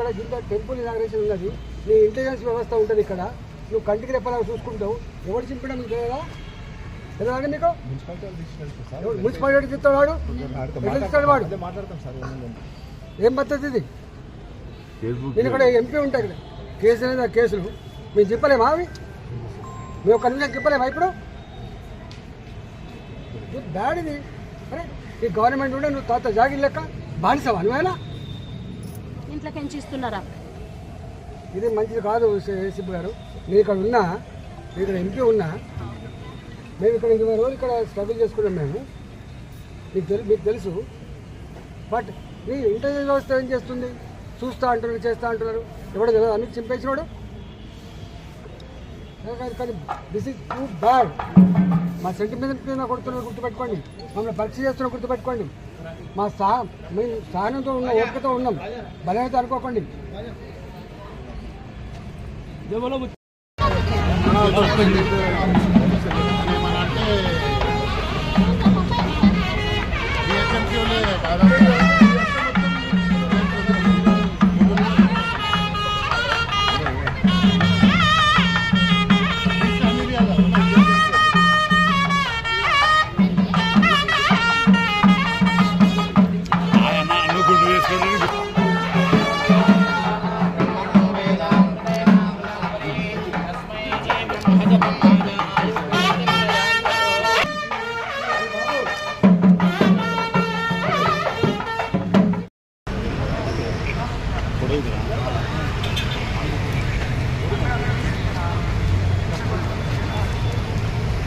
ఇక్కడ కింద temple inauguration ఉన్నది. నీ ఇంటెలిజెన్స్ వ్యవస్థ ఉంటుంది ఇక్కడ. నువ్వు కంటికి రెప్పలాగా చూసుకుంటావు. ఎవరు చింపడం నీకు తెలియదా? తెలియదా మీకు మున్సిపాలిటీ చెప్తాడు వాడు చెప్తాడు వాడు? మాట్లాడతాం సార్ ఏం పద్ధతి ఇది? నేను ఇక్కడ ఎంపీ ఉంటాయి ఇక్కడ. కేసు అనేది ఆ కేసులు? మేము చెప్పలేమా అవి? మేము ఒక నిమిషం చెప్పలేమా ఇప్పుడు? బ్యాడ్ ఇది. అరే ఈ గవర్నమెంట్ ఉంటే నువ్వు తాత జాగిర్ లెక్క బానిసవా నువ్వేనా? ఇంట్లోకి పెంచిస్తున్నారా? ఇది మంచిది కాదు సిబ్బు గారు. నేను ఇక్కడ ఉన్నా ఇక్కడ ఎంపీ ఉన్నా మేము ఇక్కడ ఇరవై రోజులు ఇక్కడ స్ట్రగుల్ చేసుకున్నాం మేము. మీకు తెలు మీకు తెలుసు. బట్ మీ ఇంటర్వ్యూ వ్యవస్థ ఏం చేస్తుంది? చూస్తా అంటున్నారు చేస్తా అంటున్నారు. ఎవడో తెలియదు. అన్ని చింపేసినాడు. కానీ- కానీ దిస్ ఇస్ టూ బ్యాడ్ మా సెంటిమెంట్ మీద కొడుతున్నారు గుర్తుపెట్టుకోండి. మమ్మల్ని పరీక్ష చేస్తున్న గుర్తుపెట్టుకోండి. మా సహా మేము సహనంతో ఉన్న ఓపికతో ఉన్నాం. బలమైతే అనుకోకండి.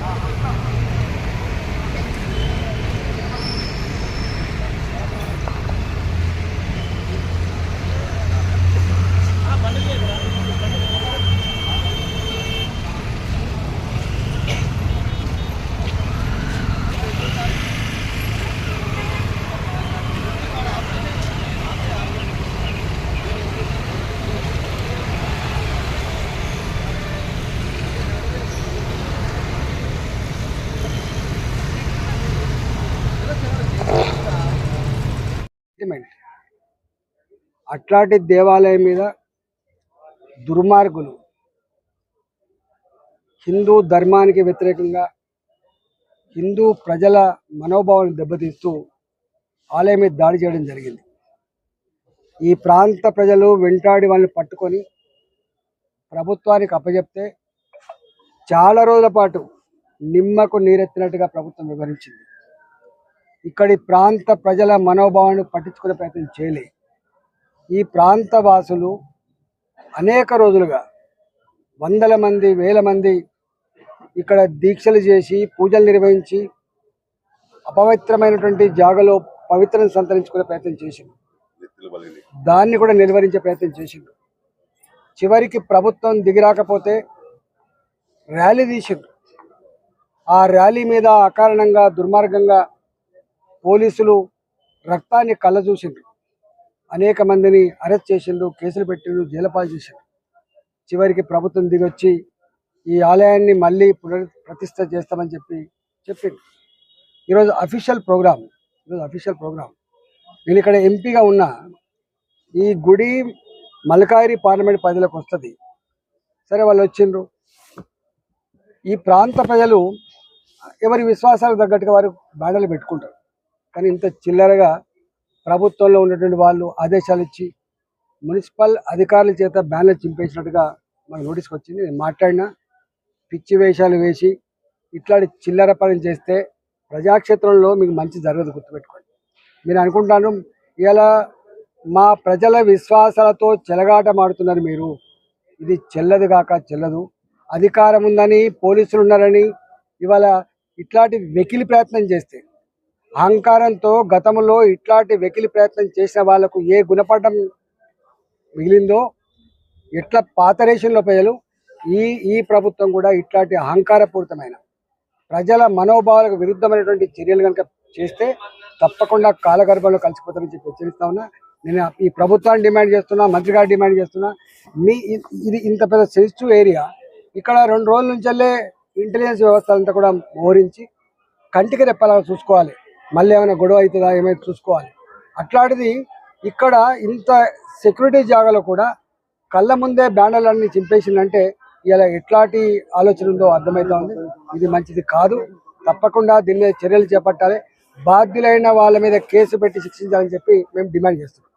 아, సెంటిమెంట్ అట్లాంటి దేవాలయం మీద దుర్మార్గులు హిందూ ధర్మానికి వ్యతిరేకంగా హిందూ ప్రజల మనోభావాన్ని దెబ్బతీస్తూ ఆలయం మీద దాడి చేయడం జరిగింది. ఈ ప్రాంత ప్రజలు వెంటాడి వాళ్ళని పట్టుకొని ప్రభుత్వానికి అప్పచెప్తే చాలా రోజుల పాటు నిమ్మకు నీరెత్తినట్టుగా ప్రభుత్వం వివరించింది ఇక్కడి ప్రాంత ప్రజల మనోభావాన్ని పట్టించుకునే ప్రయత్నం చేయలే. ఈ ప్రాంత వాసులు అనేక రోజులుగా వందల మంది వేల మంది ఇక్కడ దీక్షలు చేసి పూజలు నిర్వహించి అపవిత్రమైనటువంటి జాగలో పవిత్రను సంతరించుకునే ప్రయత్నం చేసింది దాన్ని కూడా నిర్వహించే ప్రయత్నం చేసిండు చివరికి ప్రభుత్వం దిగిరాకపోతే ర్యాలీ తీసిండు ఆ ర్యాలీ మీద అకారణంగా దుర్మార్గంగా పోలీసులు రక్తాన్ని కళ్ళ చూసిండ్రు అనేక మందిని అరెస్ట్ చేసిండ్రు కేసులు పెట్టిండ్రు జైలుపాలు చేసిండ్రు. చివరికి ప్రభుత్వం దిగొచ్చి ఈ ఆలయాన్ని మళ్ళీ పునర్ ప్రతిష్ట చేస్తామని చెప్పి చెప్పింది ఈరోజు అఫీషియల్ ప్రోగ్రామ్ ఈరోజు అఫీషియల్ ప్రోగ్రామ్ నేను ఇక్కడ ఎంపీగా ఉన్న ఈ గుడి మల్కాయిరి పార్లమెంట్ పరిధిలోకి వస్తుంది. సరే వాళ్ళు వచ్చిండ్రు. ఈ ప్రాంత ప్రజలు ఎవరి విశ్వాసాలకు తగ్గట్టుగా వారు బ్యాడలు పెట్టుకుంటారు. కానీ ఇంత చిల్లరగా ప్రభుత్వంలో ఉన్నటువంటి వాళ్ళు ఆదేశాలు ఇచ్చి మున్సిపల్ అధికారుల చేత బ్యానర్ చింపేసినట్టుగా మనకు నోటీస్కి వచ్చింది. నేను మాట్లాడినా పిచ్చి వేషాలు వేసి ఇట్లాంటి చిల్లర పనులు చేస్తే ప్రజాక్షేత్రంలో మీకు మంచి జరగదు గుర్తుపెట్టుకోండి. మీరు అనుకుంటాను ఇలా మా ప్రజల విశ్వాసాలతో చెలగాటమాడుతున్నారు మీరు. ఇది చెల్లదు కాక చెల్లదు. అధికారం ఉందని పోలీసులు ఉన్నారని ఇవాళ ఇట్లాంటి వెకిలి ప్రయత్నం చేస్తే అహంకారంతో గతంలో ఇట్లాంటి వెకిలి ప్రయత్నం చేసిన వాళ్ళకు ఏ గుణపడడం మిగిలిందో ఎట్లా పాత రేషన్లో ప్రజలు ఈ ఈ ప్రభుత్వం కూడా ఇట్లాంటి అహంకారపూరితమైన ప్రజల మనోభావాలకు విరుద్ధమైనటువంటి చర్యలు కనుక చేస్తే తప్పకుండా కాలగర్భంలో కలిసిపోతామని చెప్పి హెచ్చరిస్తా ఉన్నా. నేను ఈ ప్రభుత్వాన్ని డిమాండ్ చేస్తున్నా మంత్రి గారు డిమాండ్ చేస్తున్నా. మీ ఇది ఇంత పెద్ద సెన్సిటివ్ ఏరియా. ఇక్కడ రెండు రోజుల నుంచెల్లే ఇంటెలిజెన్స్ వ్యవస్థ అంతా కూడా మోహరించి కంటికి రెప్పలా చూసుకోవాలి. మళ్ళీ ఏమైనా గొడవ అవుతుందా ఏమైనా చూసుకోవాలి. అట్లాంటిది ఇక్కడ ఇంత సెక్యూరిటీ జాగాలో కూడా కళ్ళ ముందే బ్యానర్లన్నీ చింపేసిందంటే ఇలా ఎట్లాంటి ఆలోచన ఉందో అర్థమవుతా ఉంది. ఇది మంచిది కాదు. తప్పకుండా దీని మీద చర్యలు చేపట్టాలి. బాధ్యులైన వాళ్ళ మీద కేసు పెట్టి శిక్షించాలని చెప్పి మేము డిమాండ్ చేస్తున్నాం.